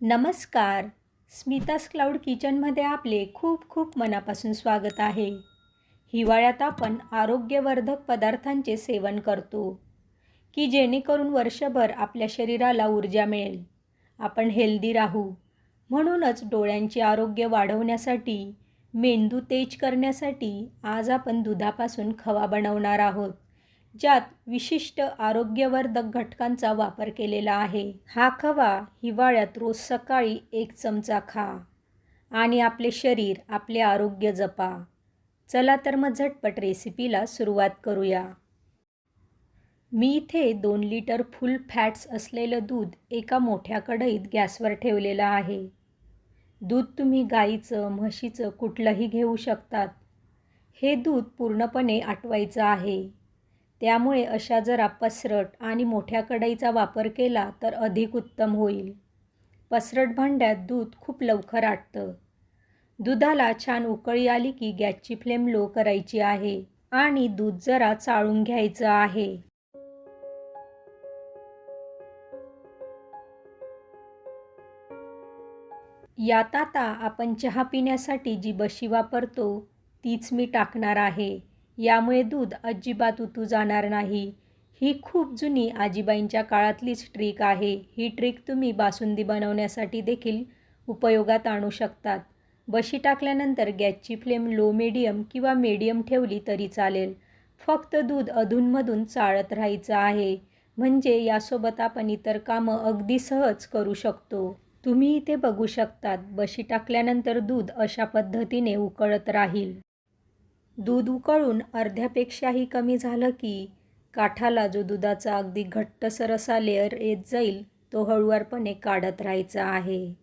नमस्कार. स्मितास क्लाउड किचनमध्ये आपले खूप खूप मनापासून स्वागत आहे. हिवाळ्यात आपण आरोग्यवर्धक पदार्थांचे सेवन करतो की जेणेकरून वर्षभर आपल्या शरीराला ऊर्जा मिळेल. आपण हेल्दी राहू. म्हणूनच डोळ्यांचे आरोग्य वाढवण्यासाठी मेंदू तेज करण्यासाठी आज आपण दुधापासून खवा बनवणार आहोत. ज्यात विशिष्ट आरोग्यवर्धक घटकांचा वापर केलेला आहे. हा खवा हिवाळ्यात रोज सकाळी एक चमचा खा आणि आपले शरीर आपले आरोग्य जपा. चला तर मग झटपट रेसिपीला सुरुवात करूया. मी इथे दोन लिटर फुल फॅट्स असलेलं दूध एका मोठ्या कढईत गॅसवर ठेवलेलं आहे. दूध तुम्ही गाईचं म्हशीचं कुठलंही घेऊ शकतात. हे दूध पूर्णपणे आटवायचं आहे. त्यामुळे अशा जरा पसरट आणि मोठ्या कढईचा वापर केला तर अधिक उत्तम होईल. पसरट भांड्यात दूध खूप लवकर आटतं. दुधाला छान उकळी आली की गॅसची फ्लेम लो करायची आहे आणि दूध जरा चाळून घ्यायचं आहे. यात आता आपण चहा पिण्यासाठी जी बशी वापरतो तीच मी टाकणार आहे. यामुळे दूध अजिबात उतू जाणार नाही. ही खूप जुनी आजीबाईंच्या काळातलीच ट्रिक आहे. ही ट्रिक तुम्ही बासुंदी बनवण्यासाठी देखील उपयोगात आणू शकतात. बशी टाकल्यानंतर गॅसची फ्लेम लो मिडियम किंवा मीडियम ठेवली तरी चालेल. फक्त दूध अधूनमधून चाळत राहायचं आहे. म्हणजे यासोबत आपण इतर कामं अगदी सहज करू शकतो. तुम्ही इथे बघू शकतात बशी टाकल्यानंतर दूध अशा पद्धतीने उकळत राहील. दूध उकळून अर्ध्यापेक्षाही कमी झालं की काठाला जो दुधाचा अगदी घट्टसर असा लेअर येत जाईल तो हळुवारपणे काढत राहायचा आहे.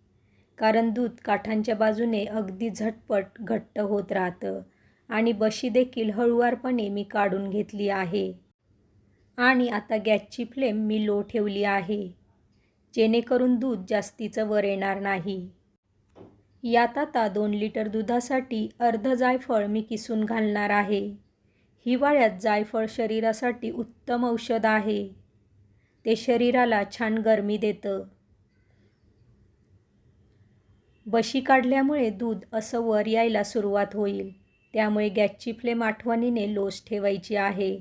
कारण दूध काठांच्या बाजूने अगदी झटपट घट्ट होत राहतं आणि बशी देखील हळुवारपणे मी काढून घेतली आहे. आणि आता गॅसची फ्लेम मी लो ठेवली आहे. जेणेकरून दूध जास्तीचं वर येणार नाही. यात आता दोन लिटर दुधासाठी अर्ध जायफळ मी किसून घालणार आहे. हिवाळ्यात जायफळ शरीरासाठी उत्तम औषध आहे. ते शरीराला छान गरमी देतं. बशी काढल्यामुळे दूध असं वर यायला सुरुवात होईल. त्यामुळे गॅसची फ्लेम आठवणीने लोस ठेवायची आहे.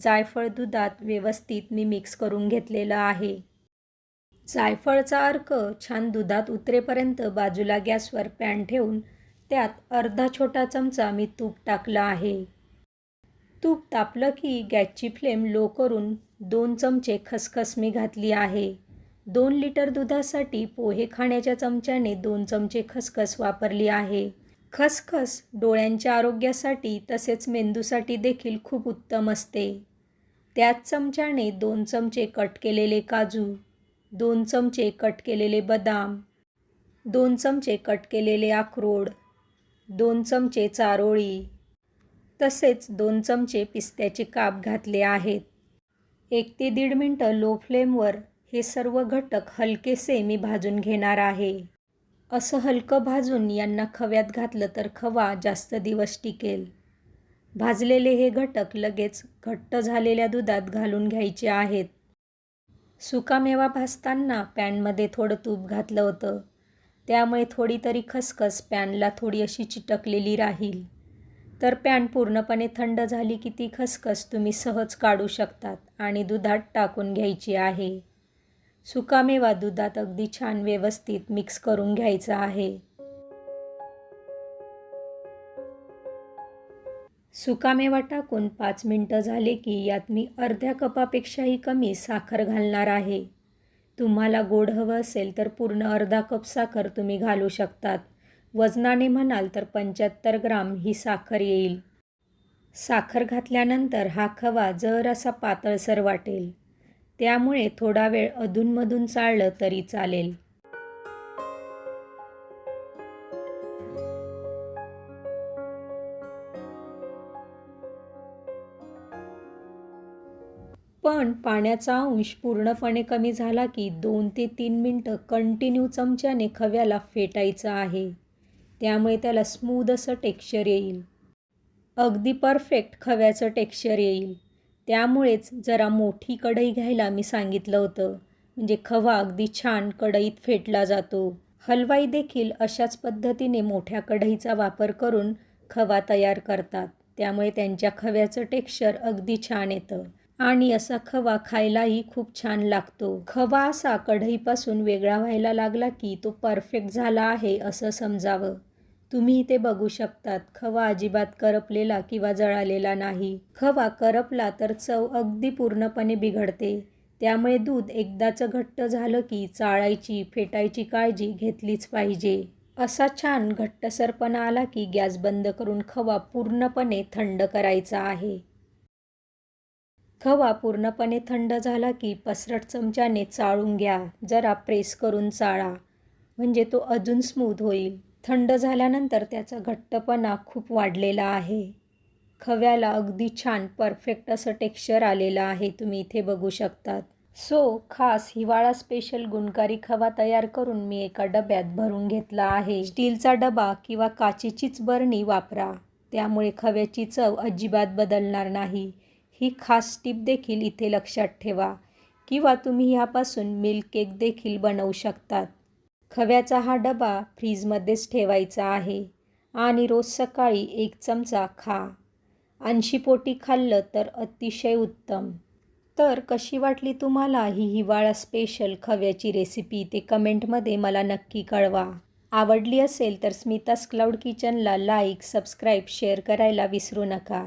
जायफळ दुधात व्यवस्थित मी मिक्स करून घेतलेलं आहे. जायफळचा अर्क छान दुधात उतरेपर्यंत बाजूला गॅसवर पॅन ठेवून त्यात अर्धा छोटा चमचा मी तूप टाकलं आहे. तूप तापलं की गॅसची फ्लेम लो करून दोन चमचे खसखस मी घातली आहे. दोन लिटर दुधासाठी पोहे खाण्याच्या चमच्याने दोन चमचे खसखस वापरली आहे. खसखस डोळ्यांच्या आरोग्यासाठी तसेच मेंदूसाठी देखील खूप उत्तम असते. त्याच चमच्याने दोन चमचे कट केलेले काजू दोन चमचे कट केलेले बदाम दोन चमचे कट केलेले अक्रोड दोन चमचे चारोळी तसेच दोन चमचे पिस्त्याचे काप घातले आहेत. एक ते दीड मिनटं लो फ्लेमवर हे सर्व घटक हलकेसे मी भाजून घेणार आहे. असं हलकं भाजून यांना खव्यात घातलं तर खवा जास्त दिवस टिकेल. भाजलेले हे घटक लगेच घट्ट झालेल्या दुधात घालून घ्यायचे आहेत. सुकामेवा भाजताना पॅनमध्ये थोडं तूप घातलं होतं. त्यामुळे थोडी तरी खसखस पॅनला थोडी अशी चिटकलेली राहील. तर पॅन पूर्णपणे थंड झाली की ती खसखस तुम्ही सहज काढू शकतात आणि दुधात टाकून घ्यायची आहे. सुकामेवा दुधात अगदी छान व्यवस्थित मिक्स करून घ्यायचा आहे. सुकामेवा टाकून पाच मिनटं झाले की यात मी अर्ध्या कपापेक्षाही कमी साखर घालणार आहे. तुम्हाला गोड हवं असेल तर पूर्ण अर्धा कप साखर तुम्ही घालू शकतात. वजनाने म्हणाल तर पंच्याहत्तर ग्राम ही साखर येईल. साखर घातल्यानंतर हा खवा जर असा पातळसर वाटेल. त्यामुळे थोडा वेळ अधूनमधून चाळलं तरी चालेल. पण पाण्याचा अंश पूर्णपणे कमी झाला की दोन ते तीन मिनटं कंटिन्यू चमच्याने खव्याला फेटायचं आहे. त्यामुळे त्याला स्मूद असं टेक्स्चर येईल. अगदी परफेक्ट खव्याचं टेक्स्चर येईल. त्यामुळेच जरा मोठी कढई घ्यायला मी सांगितलं होतं. म्हणजे खवा अगदी छान कढईत फेटला जातो. हलवाई देखील अशाच पद्धतीने मोठ्या कढईचा वापर करून खवा तयार करतात. त्यामुळे त्यांच्या खव्याचं टेक्स्चर अगदी छान येतं. आणि असा खवा खायलाही खूप छान लागतो. खवा असा कढईपासून वेगळा व्हायला लागला की तो परफेक्ट झाला आहे असं समजावं. तुम्ही इथे बघू शकतात खवा अजिबात करपलेला किंवा जळालेला नाही. खवा करपला तर चव अगदी पूर्णपणे बिघडते. त्यामुळे दूध एकदाचं घट्ट झालं की चाळायची फेटायची काळजी घेतलीच पाहिजे. असा छान घट्टसरपणा आला की गॅस बंद करून खवा पूर्णपणे थंड करायचा आहे. खवा पूर्णपणे थंड झाला की पसरट चमच्याने चाळून घ्या. जरा प्रेस करून चाळा. म्हणजे तो अजून स्मूथ होईल. थंड झाल्यानंतर त्याचा घट्टपणा खूप वाढलेला आहे. खव्याला अगदी छान परफेक्ट असं टेक्स्चर आलेलं आहे. तुम्ही इथे बघू शकतात. सो खास हिवाळा स्पेशल गुणकारी खवा तयार करून मी एका डब्यात भरून घेतला आहे. स्टीलचा डबा किंवा काचेचीच बरणी वापरा. त्यामुळे खव्याची चव अजिबात बदलणार नाही. ही खास टीप देखील इथे लक्षात ठेवा किंवा तुम्ही ह्यापासून मिल्क केक देखील बनवू शकतात. खव्याचा हा डबा फ्रीजमध्येच ठेवायचा आहे आणि रोज सकाळी एक चमचा खा. ऐंशी पोटी खाल्लं तर अतिशय उत्तम. तर कशी वाटली तुम्हाला ही हिवाळा स्पेशल खव्याची रेसिपी ते कमेंटमध्ये मला नक्की कळवा. आवडली असेल तर स्मितास क्लाउड किचनला लाईक सबस्क्राईब शेअर करायला विसरू नका.